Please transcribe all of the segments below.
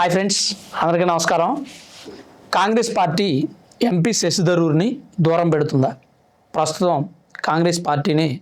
Hi friends అందరికీ నమస్కారం. Congress party MP శశిధరూర్ని దూరం పెడుతుందా? ప్రస్తుతం కాంగ్రెస్ పార్టీని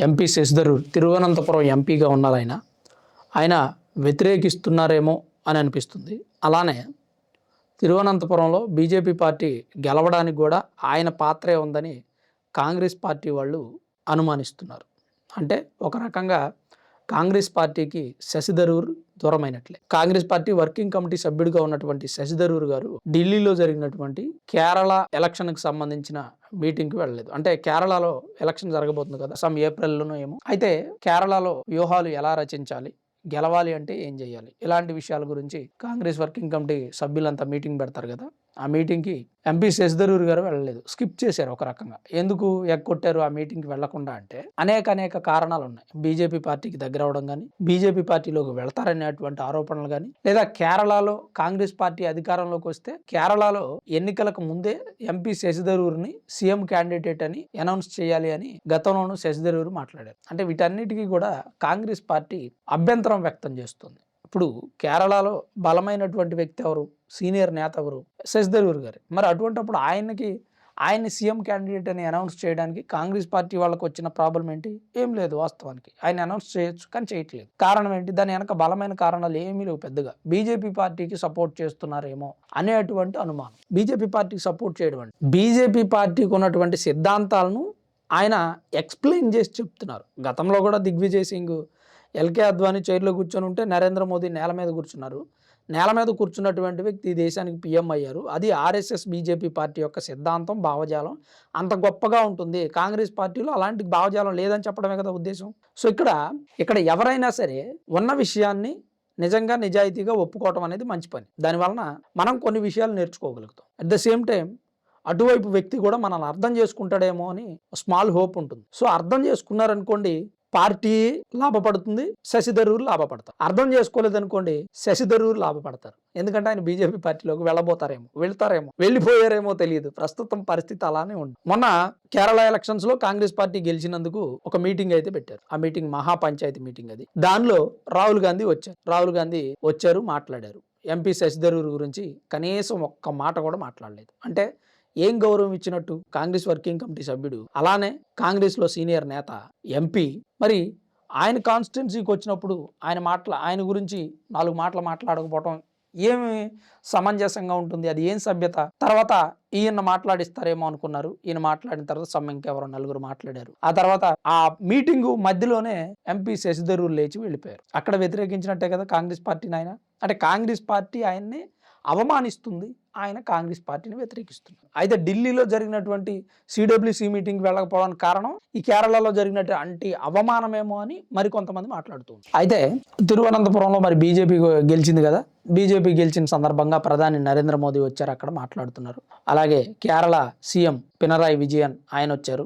ఎంపీ శశిధరూర్ తిరువనంతపురం ఎంపీగా ఉన్నారు ఆయన. ఆయన వ్యతిరేకిస్తున్నారేమో అని అనిపిస్తుంది. అలానే తిరువనంతపురంలో బీజేపీ పార్టీ గెలవడానికి కూడా ఆయన పాత్రే ఉందని కాంగ్రెస్ పార్టీ వాళ్ళు అనుమానిస్తున్నారు. అంటే ఒక రకంగా కాంగ్రెస్ పార్టీకి శశిధరూర్ దూరమైనట్లే. కాంగ్రెస్ పార్టీ వర్కింగ్ కమిటీ సభ్యుడిగా ఉన్నటువంటి శశిధరూర్ గారు ఢిల్లీలో జరిగినటువంటి కేరళ ఎలక్షన్కు సంబంధించిన మీటింగ్కి వెళ్ళలేదు. అంటే కేరళలో ఎలక్షన్ జరగబోతుంది కదా సమ్ ఏప్రిల్లోనో ఏమో. అయితే కేరళలో వ్యూహాలు ఎలా రచించాలి గెలవాలి అంటే ఏం చేయాలి? ఇలాంటి విషయాల గురించి కాంగ్రెస్ వర్కింగ్ కమిటీ సభ్యులంతా మీటింగ్ పెడతారు కదా ఆ మీటింగ్కి ఎంపీ శశిధరూర్ గారు వెళ్ళలేదు. స్కిప్ చేశారు ఒక రకంగా. ఎందుకు ఎగ్గొట్టారు ఆ మీటింగ్కి వెళ్ళకుండా అంటే అనేక అనేక కారణాలు ఉన్నాయి. బీజేపీ పార్టీకి దగ్గర అవడం కానీ బీజేపీ పార్టీలోకి వెళతారనేటువంటి ఆరోపణలు కానీ లేదా కేరళలో కాంగ్రెస్ పార్టీ అధికారంలోకి వస్తే కేరళలో ఎన్నికలకు ముందే ఎంపీ శశిధరూర్ని సీఎం క్యాండిడేట్ అని అనౌన్స్ చేయాలి అని గతంలోనూ శశిధరూర్ మాట్లాడారు. అంటే వీటన్నిటికీ కూడా కాంగ్రెస్ పార్టీ అభ్యంతరం వ్యక్తం చేస్తుంది. ఇప్పుడు కేరళలో బలమైనటువంటి వ్యక్తి ఎవరు? సీనియర్ నేత ఎవరు? శశిధరూర్ గారు. మరి అటువంటప్పుడు ఆయనకి ఆయన్ని సీఎం క్యాండిడేట్ అని అనౌన్స్ చేయడానికి కాంగ్రెస్ పార్టీ వాళ్ళకి వచ్చిన ప్రాబ్లం ఏంటి? ఏం లేదు వాస్తవానికి. ఆయన అనౌన్స్ చేయొచ్చు కానీ చేయట్లేదు. కారణం ఏంటి? దాని వెనక బలమైన కారణాలు ఏమీ లేవు పెద్దగా. బీజేపీ పార్టీకి సపోర్ట్ చేస్తున్నారేమో అనేటువంటి అనుమానం. బీజేపీ పార్టీకి సపోర్ట్ చేయడం అంటే బీజేపీ పార్టీకి ఉన్నటువంటి సిద్ధాంతాలను ఆయన ఎక్స్ప్లెయిన్ చేసి చెప్తున్నారు. గతంలో కూడా దిగ్విజయ్ సింగ్ ఎల్కే అద్వానీ చైర్లో కూర్చొని ఉంటే నరేంద్ర మోదీ నేల మీద కూర్చున్నారు. నేల మీద కూర్చున్నటువంటి వ్యక్తి ఈ దేశానికి పిఎం అయ్యారు. అది ఆర్ఎస్ఎస్ బీజేపీ పార్టీ యొక్క సిద్ధాంతం భావజాలం. అంత గొప్పగా ఉంటుంది. కాంగ్రెస్ పార్టీలో అలాంటి భావజాలం లేదని చెప్పడమే కదా ఉద్దేశం. సో ఇక్కడ ఇక్కడ ఎవరైనా సరే ఉన్న విషయాన్ని నిజంగా నిజాయితీగా ఒప్పుకోవటం అనేది మంచి పని. దానివలన మనం కొన్ని విషయాలు నేర్చుకోగలుగుతాం. అట్ ద సేమ్ టైం అటువైపు వ్యక్తి కూడా మనల్ని అర్థం చేసుకుంటాడేమో అని స్మాల్ హోప్ ఉంటుంది. సో అర్థం చేసుకున్నారనుకోండి పార్టీ లాభపడుతుంది శశిధరూర్ లాభపడతారు. అర్థం చేసుకోలేదనుకోండి శశిధరూర్ లాభపడతారు. ఎందుకంటే ఆయన బీజేపీ పార్టీలోకి వెళ్ళబోతారేమో వెళ్తారేమో వెళ్ళిపోయారేమో తెలియదు. ప్రస్తుతం పరిస్థితి అలానే ఉంది. మొన్న కేరళ ఎలక్షన్స్లో కాంగ్రెస్ పార్టీ గెలిచినందుకు ఒక మీటింగ్ అయితే పెట్టారు. ఆ మీటింగ్ మహాపంచాయతీ మీటింగ్ అది. దానిలో రాహుల్ గాంధీ వచ్చారు. రాహుల్ గాంధీ వచ్చారు మాట్లాడారు. ఎంపీ శశిధరూర్ గురించి కనీసం ఒక్క మాట కూడా మాట్లాడలేదు. అంటే ఏం గౌరవం ఇచ్చినట్టు కాంగ్రెస్ వర్కింగ్ కమిటీ సభ్యుడు? అలానే కాంగ్రెస్లో సీనియర్ నేత ఎంపీ. మరి ఆయన కాన్స్టిట్యున్సీకి వచ్చినప్పుడు ఆయన మాటల ఆయన గురించి నాలుగు మాటలు మాట్లాడకపోవటం ఏమి సమంజసంగా ఉంటుంది? అది ఏం సభ్యత? తర్వాత ఈయన మాట్లాడిస్తారేమో అనుకున్నారు. ఈయన మాట్లాడిన తర్వాత సమ్మ ఇంకెవరో నలుగురు మాట్లాడారు. ఆ తర్వాత ఆ మీటింగ్ మధ్యలోనే ఎంపీ శశిధరూర్ లేచి వెళ్ళిపోయారు. అక్కడ వ్యతిరేకించినట్టే కదా కాంగ్రెస్ పార్టీని ఆయన అంటే కాంగ్రెస్ పార్టీ ఆయన్ని అవమానిస్తుంది. ఆయన కాంగ్రెస్ పార్టీని వ్యతిరేకిస్తున్నారు. అయితే ఢిల్లీలో జరిగినటువంటి సిడబ్ల్యూసి మీటింగ్ వెళ్ళకపోవడానికి కారణం ఈ కేరళలో జరిగినటువంటి అవమానమేమో అని మరికొంతమంది మాట్లాడుతుంది అయితే తిరువనంతపురంలో మరి బీజేపీ గెలిచింది కదా? బీజేపీ గెలిచిన సందర్భంగా ప్రధాని నరేంద్ర మోదీ వచ్చారు అక్కడ మాట్లాడుతున్నారు. అలాగే కేరళ సీఎం పినరాయి విజయన్ ఆయన వచ్చారు.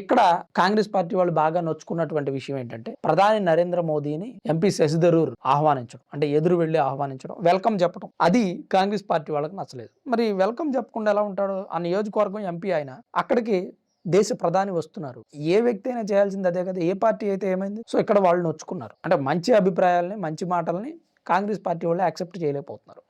ఇక్కడ కాంగ్రెస్ పార్టీ వాళ్ళు బాగా నొచ్చుకున్నటువంటి విషయం ఏంటంటే ప్రధాని నరేంద్ర మోదీని ఎంపీ శశిధరూర్ ఆహ్వానించడం అంటే ఎదురు వెళ్ళి ఆహ్వానించడం వెల్కమ్ చెప్పడం. అది కాంగ్రెస్ పార్టీ వాళ్ళకి నచ్చలేదు. మరి వెల్కమ్ చెప్పకుండా ఎలా ఉంటాడు? ఆ నియోజకవర్గం ఎంపీ ఆయన. అక్కడికి దేశ ప్రధాని వస్తున్నారు. ఏ వ్యక్తి అయినా చేయాల్సింది అదే కదా. ఏ పార్టీ అయితే ఏమైంది? సో ఇక్కడ వాళ్ళు నొచ్చుకున్నారు. అంటే మంచి అభిప్రాయాలని మంచి మాటల్ని కాంగ్రెస్ పార్టీ వాళ్ళు యాక్సెప్ట్ చేయలేకపోతున్నారు.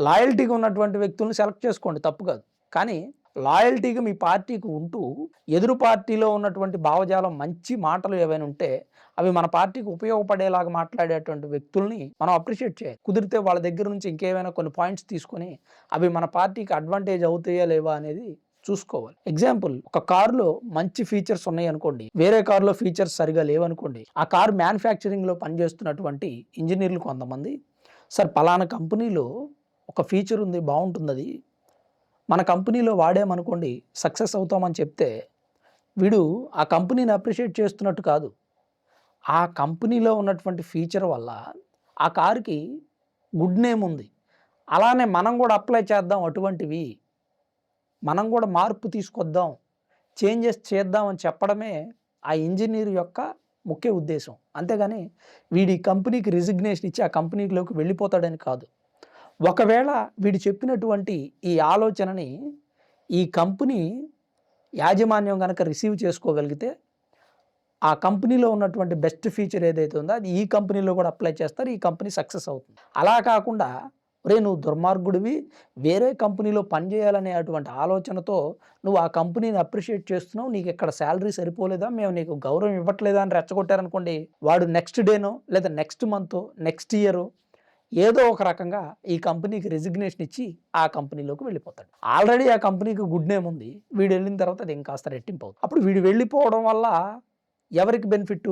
లాయల్టీగా ఉన్నటువంటి వ్యక్తులను సెలెక్ట్ చేసుకోండి. తప్పు కాదు. కానీ లాయల్టీగా మీ పార్టీకి ఉంటూ ఎదురు పార్టీలో ఉన్నటువంటి భావజాలం మంచి మాటలు ఏవైనా ఉంటే అవి మన పార్టీకి ఉపయోగపడేలాగా మాట్లాడేటువంటి వ్యక్తుల్ని మనం అప్రిషియేట్ చేయాలి. కుదిరితే వాళ్ళ దగ్గర నుంచి ఇంకేమైనా కొన్ని పాయింట్స్ తీసుకొని అవి మన పార్టీకి అడ్వాంటేజ్ అవుతాయా లేవా అనేది చూసుకోవాలి. ఎగ్జాంపుల్ ఒక కారులో మంచి ఫీచర్స్ ఉన్నాయి అనుకోండి. వేరే కారులో ఫీచర్స్ సరిగా లేవనుకోండి. ఆ కారు మ్యానుఫ్యాక్చరింగ్లో పనిచేస్తున్నటువంటి ఇంజనీర్లు కొంతమంది. సార్ పలానా కంపెనీలో ఒక ఫీచర్ ఉంది బాగుంటుంది అది మన కంపెనీలో వాడామనుకోండి సక్సెస్ అవుతామని చెప్తే వీడు ఆ కంపెనీని అప్రిషియేట్ చేస్తున్నట్టు కాదు. ఆ కంపెనీలో ఉన్నటువంటి ఫీచర్ వల్ల ఆ కారుకి గుడ్ నేమ్ ఉంది. అలానే మనం కూడా అప్లై చేద్దాం అటువంటివి మనం కూడా మార్పు తీసుకొద్దాం చేంజెస్ చేద్దాం అని చెప్పడమే ఆ ఇంజనీర్ యొక్క ముఖ్య ఉద్దేశం. అంతేగాని వీడి కంపెనీకి రిజిగ్నేషన్ ఇచ్చి ఆ కంపెనీలోకి వెళ్ళిపోతాడని కాదు. ఒకవేళ వీడు చెప్పినటువంటి ఈ ఆలోచనని ఈ కంపెనీ యాజమాన్యం కనుక రిసీవ్ చేసుకోగలిగితే ఆ కంపెనీలో ఉన్నటువంటి బెస్ట్ ఫీచర్ ఏదైతే ఉందో అది ఈ కంపెనీలో కూడా అప్లై చేస్తారు ఈ కంపెనీ సక్సెస్ అవుతుంది. అలా కాకుండా ఒరే నువ్వు దుర్మార్గుడివి వేరే కంపెనీలో పనిచేయాలనే అటువంటి ఆలోచనతో నువ్వు ఆ కంపెనీని అప్రిషియేట్ చేస్తున్నావు నీకు ఇక్కడ శాలరీ సరిపోలేదా మేము నీకు గౌరవం ఇవ్వట్లేదా అని రెచ్చగొట్టారనుకోండి వాడు నెక్స్ట్ డేనో లేదా నెక్స్ట్ మంత్ నెక్స్ట్ ఇయర్ ఏదో ఒక రకంగా ఈ కంపెనీకి రెసిగ్నేషన్ ఇచ్చి ఆ కంపెనీలోకి వెళ్ళిపోతాడు. ఆల్రెడీ ఆ కంపెనీకి గుడ్ నేమ్ ఉంది వీడు వెళ్ళిన తర్వాత అది ఇంకాస్త రెట్టింపు అవుతుంది. అప్పుడు వీడు వెళ్ళిపోవడం వల్ల ఎవరికి బెనిఫిట్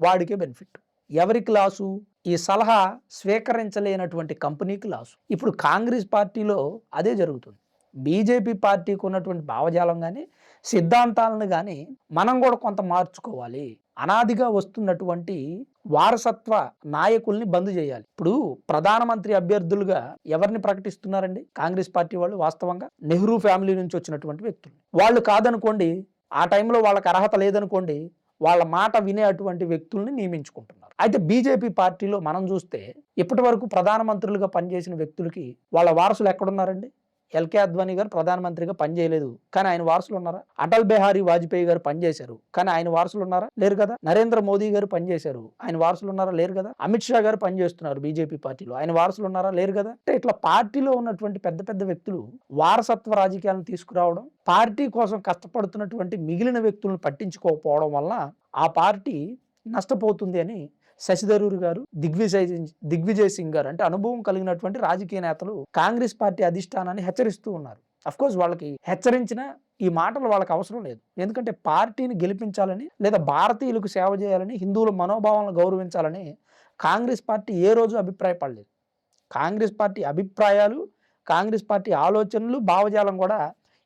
వాడికే బెనిఫిట్ ఎవరికి లాసు? ఈ సలహా స్వీకరించలేనటువంటి కంపెనీకి లాసు. ఇప్పుడు కాంగ్రెస్ పార్టీలో అదే జరుగుతుంది. బీజేపీ పార్టీకి ఉన్నటువంటి భావజాలం కానీ సిద్ధాంతాలను కానీ మనం కూడా కొంత మార్చుకోవాలి. అనాదిగా వస్తున్నటువంటి వారసత్వ నాయకుల్ని బంద్ చేయాలి. ఇప్పుడు ప్రధానమంత్రి అభ్యర్థులుగా ఎవరిని ప్రకటిస్తున్నారండి? కాంగ్రెస్ పార్టీ వాళ్ళు వాస్తవంగా నెహ్రూ ఫ్యామిలీ నుంచి వచ్చినటువంటి వ్యక్తులు. వాళ్ళు కాదనుకోండి ఆ టైంలో వాళ్ళకి అర్హత లేదనుకోండి వాళ్ళ మాట వినే అటువంటి వ్యక్తుల్ని నియమించుకుంటున్నారు. అయితే బీజేపీ పార్టీలో మనం చూస్తే ఇప్పటి వరకు ప్రధానమంత్రులుగా పనిచేసిన వ్యక్తులకి వాళ్ళ వారసులు ఎక్కడున్నారండి? ఎల్కే అద్వానీ గారు ప్రధానమంత్రిగా పనిచేయలేదు కానీ ఆయన వారసులు ఉన్నారా? అటల్ బిహారీ వాజ్పేయి గారు పనిచేశారు కానీ ఆయన వారసులు ఉన్నారా? లేరు కదా. నరేంద్ర మోదీ గారు పనిచేశారు ఆయన వారసులు ఉన్నారా? లేరు కదా. అమిత్ షా గారు పనిచేస్తున్నారు బీజేపీ పార్టీలో. ఆయన వారసులు ఉన్నారా? లేరు కదా. అంటే ఇట్లా పార్టీలో ఉన్నటువంటి పెద్ద పెద్ద వ్యక్తులు వారసత్వ రాజకీయాలను తీసుకురావడం పార్టీ కోసం కష్టపడుతున్నటువంటి మిగిలిన వ్యక్తులను పట్టించుకోకపోవడం వల్ల ఆ పార్టీ నష్టపోతుంది అని శశిధరూర్ గారు దిగ్విజయ్ దిగ్విజయ్ సింగ్ గారు అంటే అనుభవం కలిగినటువంటి రాజకీయ నేతలు కాంగ్రెస్ పార్టీ అధిష్టానాన్ని హెచ్చరిస్తూ ఉన్నారు. అఫ్ కోర్స్ వాళ్ళకి హెచ్చరించిన ఈ మాటలు వాళ్ళకి అవసరం లేదు. ఎందుకంటే పార్టీని గెలిపించాలని లేదా భారతీయులకు సేవ చేయాలని హిందువుల మనోభావాలను గౌరవించాలని కాంగ్రెస్ పార్టీ ఏ రోజు అభిప్రాయపడలేదు. కాంగ్రెస్ పార్టీ అభిప్రాయాలు కాంగ్రెస్ పార్టీ ఆలోచనలు భావజాలం కూడా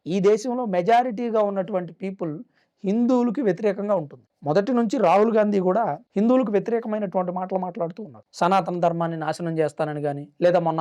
ఈ దేశంలో మెజారిటీగా ఉన్నటువంటి పీపుల్ హిందువులకి వ్యతిరేకంగా ఉంటుంది. మొదటి నుంచి రాహుల్ గాంధీ కూడా హిందువులకు వ్యతిరేకమైనటువంటి మాటలు మాట్లాడుతూ ఉన్నారు. సనాతన ధర్మాన్ని నాశనం చేస్తానని కానీ లేదా మొన్న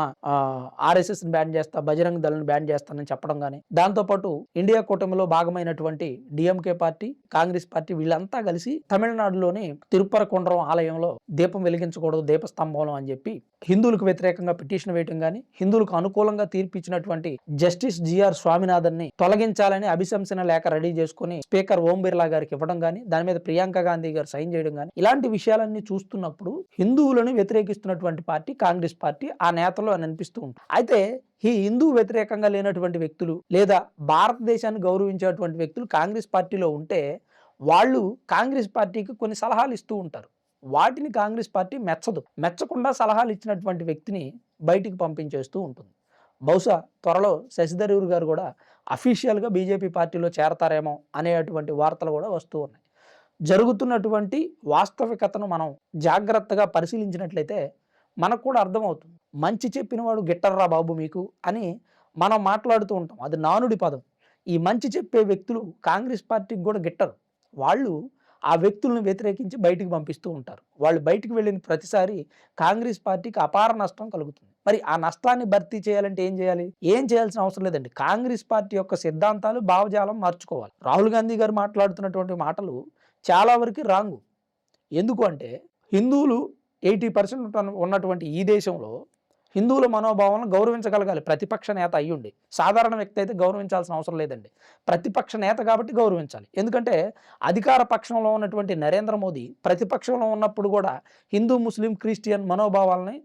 ఆర్ఎస్ఎస్ని బ్యాన్ చేస్తా బజరంగ్ దళను బ్యాన్ చేస్తానని చెప్పడం కానీ దాంతోపాటు ఇండియా కూటమిలో భాగమైనటువంటి డిఎంకే పార్టీ కాంగ్రెస్ పార్టీ వీళ్ళంతా కలిసి తమిళనాడులోని తిరుపరకుండ్రం ఆలయంలో దీపం వెలిగించకూడదు దీపస్తంభంలో అని చెప్పి హిందువులకు వ్యతిరేకంగా పిటిషన్ వేయటం కానీ హిందువులకు అనుకూలంగా తీర్పిచ్చినటువంటి జస్టిస్ జిఆర్ స్వామినాథన్ని తొలగించాలని అభిశంసన లేఖ రెడీ చేసుకుని స్పీకర్ ఓం బిర్లా గారికి ఇవ్వడం కానీ దాని మీద ప్రియాంక గాంధీ గారు సైన్ చేయడం కానీ ఇలాంటి విషయాలన్నీ చూస్తున్నప్పుడు హిందువులను వ్యతిరేకిస్తున్నటువంటి పార్టీ కాంగ్రెస్ పార్టీ ఆ నేతలు అని అనిపిస్తూ ఉంటుంది. అయితే ఈ హిందూ వ్యతిరేకంగా లేనటువంటి వ్యక్తులు లేదా భారతదేశాన్ని గౌరవించేటువంటి వ్యక్తులు కాంగ్రెస్ పార్టీలో ఉంటే వాళ్ళు కాంగ్రెస్ పార్టీకి కొన్ని సలహాలు ఇస్తూ ఉంటారు. వాటిని కాంగ్రెస్ పార్టీ మెచ్చదు. మెచ్చకుండా సలహాలు ఇచ్చినటువంటి వ్యక్తిని బయటికి పంపించేస్తూ ఉంటుంది. బహుశా త్వరలో శశిధరూర్ గారు కూడా అఫీషియల్గా బీజేపీ పార్టీలో చేరతారేమో అనేటువంటి వార్తలు కూడా వస్తూ ఉన్నాయి. జరుగుతున్నటువంటి వాస్తవికతను మనం జాగ్రత్తగా పరిశీలించినట్లయితే మనకు కూడా అర్థమవుతుంది. మంచి చెప్పినవాడు గిట్టర్రా బాబు మీకు అని మనం మాట్లాడుతూ ఉంటాం. అది నానుడి పదం. ఈ మంచి చెప్పే వ్యక్తులు కాంగ్రెస్ పార్టీకి కూడా గిట్టరు. వాళ్ళు ఆ వ్యక్తులను వ్యతిరేకించి బయటికి పంపిస్తూ ఉంటారు. వాళ్ళు బయటికి వెళ్ళిన ప్రతిసారి కాంగ్రెస్ పార్టీకి అపార నష్టం కలుగుతుంది. మరి ఆ నష్టాన్ని భర్తీ చేయాలంటే ఏం చేయాలి? ఏం చేయాల్సిన అవసరం లేదండి. కాంగ్రెస్ పార్టీ యొక్క సిద్ధాంతాలు భావజాలం మార్చుకోవాలి. రాహుల్ గాంధీ గారు మాట్లాడుతున్నటువంటి మాటలు చాలా వరకు రాంగు. ఎందుకు అంటే హిందువులు ఎయిటీ పర్సెంట్ ఉన్నటువంటి ఈ దేశంలో హిందువుల మనోభావాలను గౌరవించగలగాలి. ప్రతిపక్ష నేత అయ్యుండి. సాధారణ వ్యక్తి అయితే గౌరవించాల్సిన అవసరం లేదండి. ప్రతిపక్ష నేత కాబట్టి గౌరవించాలి. ఎందుకంటే అధికార పక్షంలో ఉన్నటువంటి నరేంద్ర మోదీ ప్రతిపక్షంలో ఉన్నప్పుడు కూడా హిందూ ముస్లిం క్రిస్టియన్ మనోభావాలని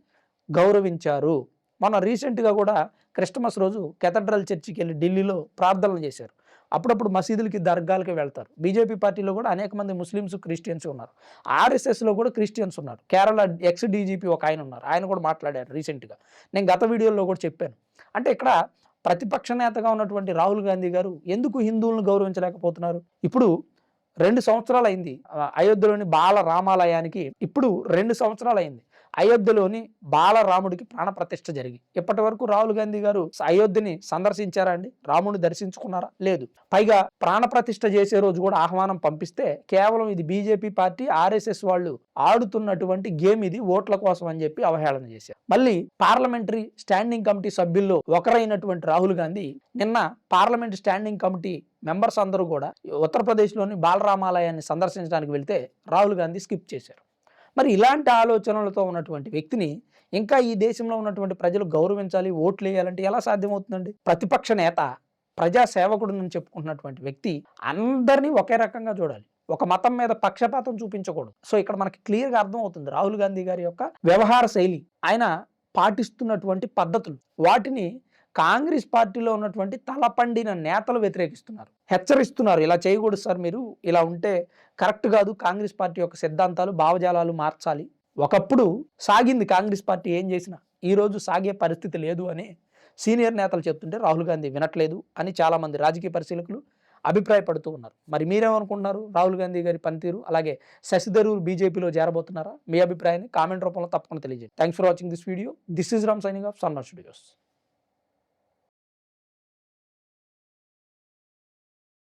గౌరవించారు. మన రీసెంట్గా కూడా క్రిస్టమస్ రోజు కెథడ్రల్ చర్చికి వెళ్ళి ఢిల్లీలో ప్రార్థనలు చేశారు. అప్పుడప్పుడు మసీదులకి దర్గాలకి వెళ్తారు. బీజేపీ పార్టీలో కూడా అనేక మంది ముస్లిమ్స్ క్రిస్టియన్స్ ఉన్నారు. ఆర్ఎస్ఎస్లో కూడా క్రిస్టియన్స్ ఉన్నారు. కేరళ ఎక్స్ డీజీపీ ఒక ఆయన ఉన్నారు. ఆయన కూడా మాట్లాడారు రీసెంట్గా. నేను గత వీడియోలో కూడా చెప్పాను. అంటే ఇక్కడ ప్రతిపక్ష నేతగా ఉన్నటువంటి రాహుల్ గాంధీ గారు ఎందుకు హిందువులను గౌరవించలేకపోతున్నారు? ఇప్పుడు రెండు సంవత్సరాలు అయింది అయోధ్యలోని బాల రామాలయానికి. ఇప్పుడు రెండు సంవత్సరాలు అయింది అయోధ్యలోని బాలరాముడికి ప్రాణప్రతిష్ఠ జరిగి ఇప్పటి వరకు రాహుల్ గాంధీ గారు అయోధ్యని సందర్శించారా అండి? రాముడిని దర్శించుకున్నారా? లేదు. పైగా ప్రాణప్రతిష్ఠ చేసే రోజు కూడా ఆహ్వానం పంపిస్తే కేవలం ఇది బీజేపీ పార్టీ ఆర్ఎస్ఎస్ వాళ్ళు ఆడుతున్నటువంటి గేమ్ ఇది ఓట్ల కోసం అని చెప్పి అవహేళన చేశారు. మళ్ళీ పార్లమెంటరీ స్టాండింగ్ కమిటీ సభ్యుల్లో ఒకరైనటువంటి రాహుల్ గాంధీ నిన్న పార్లమెంట్ స్టాండింగ్ కమిటీ మెంబర్స్ అందరూ కూడా ఉత్తరప్రదేశ్లోని బాలరామాలయాన్ని సందర్శించడానికి వెళ్తే రాహుల్ గాంధీ స్కిప్ చేశారు. మరి ఇలాంటి ఆలోచనలతో ఉన్నటువంటి వ్యక్తిని ఇంకా ఈ దేశంలో ఉన్నటువంటి ప్రజలు గౌరవించాలి ఓట్లు వేయాలంటే ఎలా సాధ్యమవుతుందండి? ప్రతిపక్ష నేత ప్రజా సేవకుడు చెప్పుకుంటున్నటువంటి వ్యక్తి అందరినీ ఒకే రకంగా చూడాలి. ఒక మతం మీద పక్షపాతం చూపించకూడదు. సో ఇక్కడ మనకి క్లియర్గా అర్థమవుతుంది రాహుల్ గాంధీ గారి యొక్క వ్యవహార శైలి. ఆయన పాటిస్తున్నటువంటి పద్ధతులు. వాటిని కాంగ్రెస్ పార్టీలో ఉన్నటువంటి తలపండిన నేతలు వ్యతిరేకిస్తున్నారు. హెచ్చరిస్తున్నారు. ఇలా చేయకూడదు సార్ మీరు ఇలా ఉంటే కరెక్ట్ కాదు. కాంగ్రెస్ పార్టీ యొక్క సిద్ధాంతాలు భావజాలాలు మార్చాలి. ఒకప్పుడు సాగింది కాంగ్రెస్ పార్టీ ఏం చేసినా ఈరోజు సాగే పరిస్థితి లేదు అని సీనియర్ నేతలు చెప్తుంటే రాహుల్ గాంధీ వినట్లేదు అని చాలామంది రాజకీయ పరిశీలకులు అభిప్రాయపడుతూ ఉన్నారు. మరి మీరేమనుకుంటున్నారు? రాహుల్ గాంధీ గారి పనితీరు అలాగే శశిధరూర్ బీజేపీలో చేరబోతున్నారా మీ అభిప్రాయాన్ని కామెంట్ రూపంలో తప్పకుండా తెలియజేయండి. Thanks for watching this video this is Ram signing off Sanna studios